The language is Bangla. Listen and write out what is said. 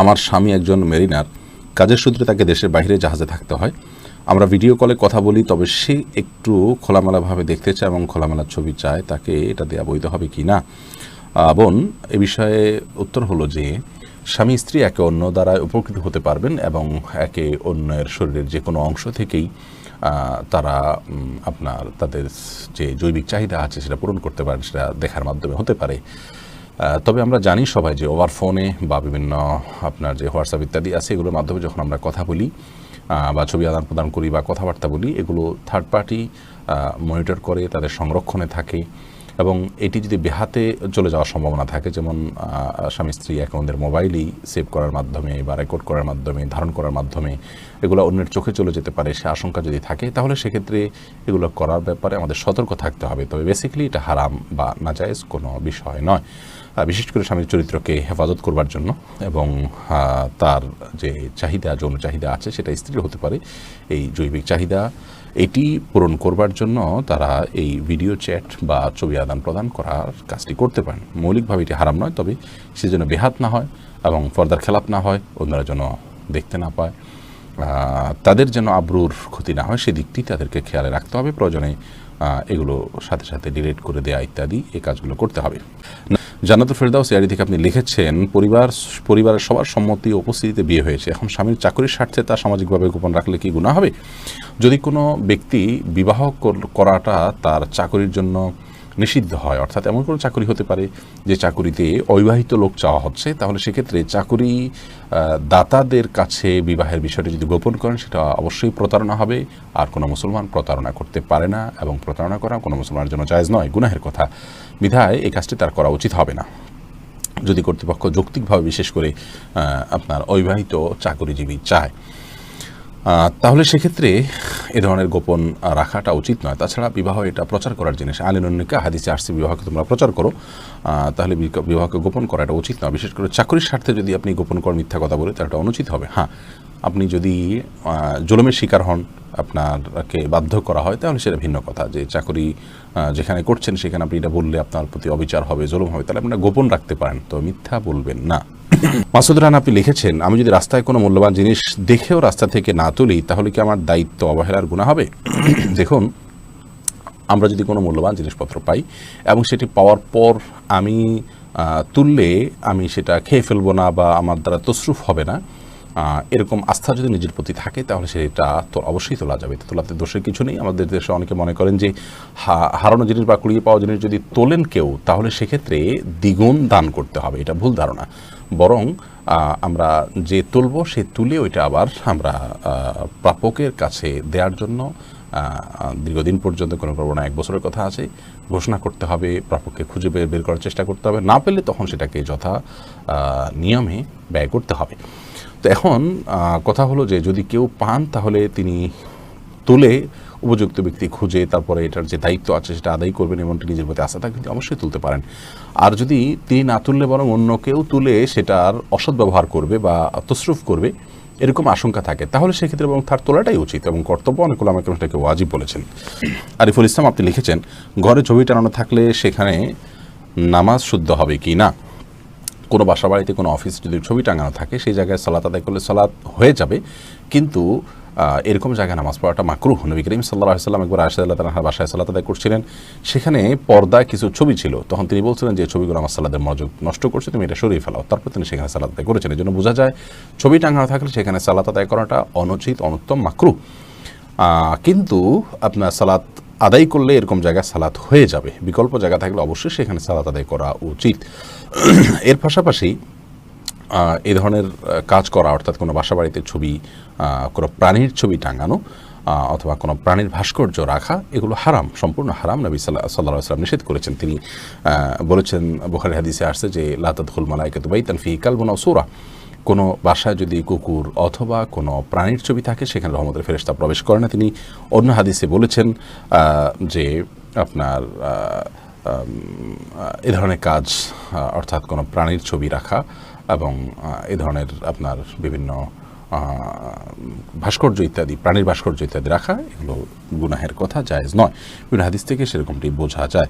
আমার স্বামী একজন মেরিনার, কাজের সূত্রে তাকে দেশের বাইরে জাহাজে থাকতে হয়। আমরা ভিডিও কলে কথা বলি, তবে সে একটু খোলামেলাভাবে দেখতে চায় এবং খোলামেলা ছবি চায়, তাকে এটা দেওয়া বৈধ হবে কি না? বোন, এ বিষয়ে উত্তর হলো যে, স্বামী স্ত্রী একে অন্য দ্বারা উপকৃত হতে পারবেন এবং একে অন্যের শরীরের যে কোনো অংশ থেকেই তারা আপনার তাদের যে জৈবিক চাহিদা আছে সেটা পূরণ করতে পারেন, সেটা দেখার মাধ্যমে হতে পারে। তবে আমরা জানি সবাই যে ওভার ফোনে বা বিভিন্ন আপনার যে হোয়াটসঅ্যাপ ইত্যাদি আছে, এগুলোর মাধ্যমে যখন আমরা কথা বলি বা ছবি আদান প্রদান করি বা কথাবার্তা বলি, এগুলো থার্ড পার্টি মনিটর করে, তাদের সংরক্ষণে থাকে এবং এটি যদি বেহাতে চলে যাওয়ার সম্ভাবনা থাকে, যেমন স্বামী স্ত্রী অ্যাকাউন্টের মোবাইলেই সেভ করার মাধ্যমে বা রেকর্ড করার মাধ্যমে, ধারণ করার মাধ্যমে এগুলো অন্যের চোখে চলে যেতে পারে, সে আশঙ্কা যদি থাকে, তাহলে সেক্ষেত্রে এগুলো করার ব্যাপারে আমাদের সতর্ক থাকতে হবে। তবে বেসিক্যালি এটা হারাম বা নাজায়েজ কোনো বিষয় নয়। বিশেষ করে স্বামীর চরিত্রকে হেফাজত করবার জন্য এবং তার যে চাহিদা, যৌন চাহিদা আছে, সেটা স্ত্রীর হতে পারে। এই জৈবিক চাহিদা, এটি পূরণ করবার জন্য তারা এই ভিডিও চ্যাট বা ছবি আদান প্রদান করার কাজটি করতে পারেন। মৌলিকভাবে এটি হারাম নয়, তবে সেজন্য বেহাত না হয় এবং ফর্দার খেলাপ না হয়, অন্যরা যেন দেখতে না পায়। তাদের যেন আব্রুর ক্ষতি না হয়, সেদিকটি তাদেরকে খেয়ালে রাখতে হবে। প্রয়োজনে এগুলো সাথে সাথে ডিলিট করে দেয়া ইত্যাদি এই কাজগুলো করতে হবে। জান্নাতুল ফেরদাউস এয়ারি থেকে আপনি লিখেছেন, পরিবার, পরিবারের সবার সম্মতি উপস্থিতিতে বিয়ে হয়েছে। এখন স্বামীর চাকরির স্বার্থে তা সামাজিকভাবে গোপন রাখলে কি গুণা হবে? যদি কোনো ব্যক্তি বিবাহ কর- করাটা তার চাকরির জন্য নিষিদ্ধ হয়। অর্থাৎ এমন কোনো চাকরি হতে পারে যে চাকুরিতে অবিবাহিত লোক চাওয়া হচ্ছে, তাহলে সেক্ষেত্রে চাকুরি দাতাদের কাছে বিবাহের বিষয়টি যদি গোপন করেন, সেটা অবশ্যই প্রতারণা হবে। আর কোনো মুসলমান প্রতারণা করতে পারে না এবং প্রতারণা করা কোনো মুসলমানের জন্য জায়েজ নয়। গুনাহের কথা। বিধায় এই কাজটি তার করা উচিত হবে না। যদি কর্তৃপক্ষ যৌক্তিকভাবে বিশেষ করে আপনার অবিবাহিত চাকরিজীবী চায়। তাহলে সেক্ষেত্রে এ ধরনের গোপন রাখাটা উচিত নয়। তাছাড়া বিবাহ এটা প্রচার করার জিনিস। আলিনকে হাদিসে আসছে, বিবাহকে তোমরা প্রচার করো। তাহলে বিবাহকে গোপন করাটা উচিত নয়। বিশেষ করে চাকরির স্বার্থে যদি আপনি গোপন করেন মিথ্যা কথা বলে, তাহলে এটা অনুচিত হবে। হ্যাঁ আপনি যদি জুলুমের শিকার হন, আপনারকে বাধ্য করা হয়, তাহলে সেটা ভিন্ন কথা। যে চাকরি যেখানে করছেন, সেখানে আপনি এটা বললে আপনার প্রতি অবিচার হবে, জুলুম হবে, তাহলে আপনারা গোপন রাখতে পারেন। তো মিথ্যা বলবেন না। মাসুদ রান, আপনি লিখেছেন, আমি যদি রাস্তায় কোনো মূল্যবান জিনিস দেখেও রাস্তা থেকে না তুলি, তাহলে কি আমার দায়িত্ব অবহেলার গুণা হবে? দেখুন, আমরা যদি কোনো মূল্যবান জিনিসপত্র পাই এবং সেটি পাওয়ার পর আমি তুললে আমি সেটা খেয়ে ফেলব না বা আমার দ্বারা তসরুফ হবে না এরকম আস্থা যদি নিজের প্রতি থাকে, তাহলে সেটা তো অবশ্যই তোলা যাবে। তোলাতে দোষের কিছু নেই। আমাদের দেশে অনেকে মনে করেন যে হারানো জিনিস বা কুড়িয়ে পাওয়া জিনিস যদি তোলেন কেউ, তাহলে সেক্ষেত্রে দ্বিগুণ দান করতে হবে। এটা ভুল ধারণা। বরং আমরা যে তুলব, সে তুলে ওইটা আবার আমরা প্রাপকের কাছে দেওয়ার জন্য দীর্ঘদিন পর্যন্ত কোনো করব না এক বছরের কথা আছে। ঘোষণা করতে হবে, প্রাপককে খুঁজে বের বের করার চেষ্টা করতে হবে। না পেলে তখন সেটাকে যথা নিয়মে ব্যয় করতে হবে। তো এখন কথা হলো যে যদি কেউ পান, তাহলে তিনি তুলে উপযুক্ত ব্যক্তি খুঁজে, তারপরে এটার যে দায়িত্ব আছে, সেটা আদায় করবেন এবং নিজের প্রতি আস্থা থাকলে তিনি অবশ্যই তুলতে পারেন। আর যদি তিনি না তুললে বরং অন্য কেউ তুলে সেটার অসৎ ব্যবহার করবে বা তসরুফ করবে, এরকম আশঙ্কা থাকে, তাহলে সেক্ষেত্রে এবং তার তোলাটাই উচিত এবং কর্তব্য অনেকগুলো আমাকে সেটাকে ওয়াজিব বলেছেন। আরিফুল ইসলাম, আপনি লিখেছেন, ঘরে ছবি টানানো থাকলে সেখানে নামাজ শুদ্ধ হবে কি না? কোনো বাসা বাড়িতে কোনো অফিস যদি ছবি টাঙানো থাকে, সেই জায়গায় সালাত আদায় করলে সালাত হয়ে যাবে। কিন্তু এরকম জায়গায় নামাজ পড়াটা মাকরুহ। নবী করিম সাল্লাহ সাল্লাম একবার আশা আল্লাহ তালাহার বাসায় সালাত আদায় করছিলেন। সেখানে পর্দায় কিছু ছবি ছিল। তখন তিনি বলছিলেন যে ছবিগুলো আমার সালাদের মনোযোগ নষ্ট করছে, তুমি এটা সরিয়ে ফেলাও। তারপর তিনি সেখানে সালাত আদায় করেছেন। এই জন্য বোঝা যায়, ছবি টাঙানো থাকলে সেখানে সালাত আদায় করাটা অনুচিত, অনুত্তম মাকরু কিন্তু আপনার সালাত আদায় করলে এরকম জায়গায় সালাত হয়ে যাবে। বিকল্প জায়গা থাকলে অবশ্যই সেখানে সালাত আদায় করা উচিত। এর পাশাপাশি এ ধরনের কাজ করা, অর্থাৎ কোনো বাসা বাড়িতে ছবি কোনো প্রাণীর ছবি টাঙানো অথবা কোনো প্রাণীর ভাস্কর্য রাখা, এগুলো হারাম, সম্পূর্ণ হারাম। নবী সাল্লাহ সাল্লাহ সাল্লাম নিষেধ করেছেন। তিনি বলেছেন বুখারি হাদিসে আসছে যে লাতাদুল মালাইকাত বাইতান ফি কালবনা সুরা। কোনো বাসায় যদি কুকুর অথবা কোনো প্রাণীর ছবি থাকে, সেখানে রহমতের ফেরেশতা প্রবেশ করে না। তিনি অন্য হাদিসে বলেছেন যে আপনার এ ধরনের কাজ অর্থাৎ কোনো প্রাণীর ছবি রাখা এবং এ ধরনের আপনার বিভিন্ন ভাস্কর্য ইত্যাদি, প্রাণীর ভাস্কর্য ইত্যাদি রাখা, এগুলো গুনাহের কথা, জায়েজ নয়। বিভিন্ন হাদিস থেকে সেরকমটি বোঝা যায়।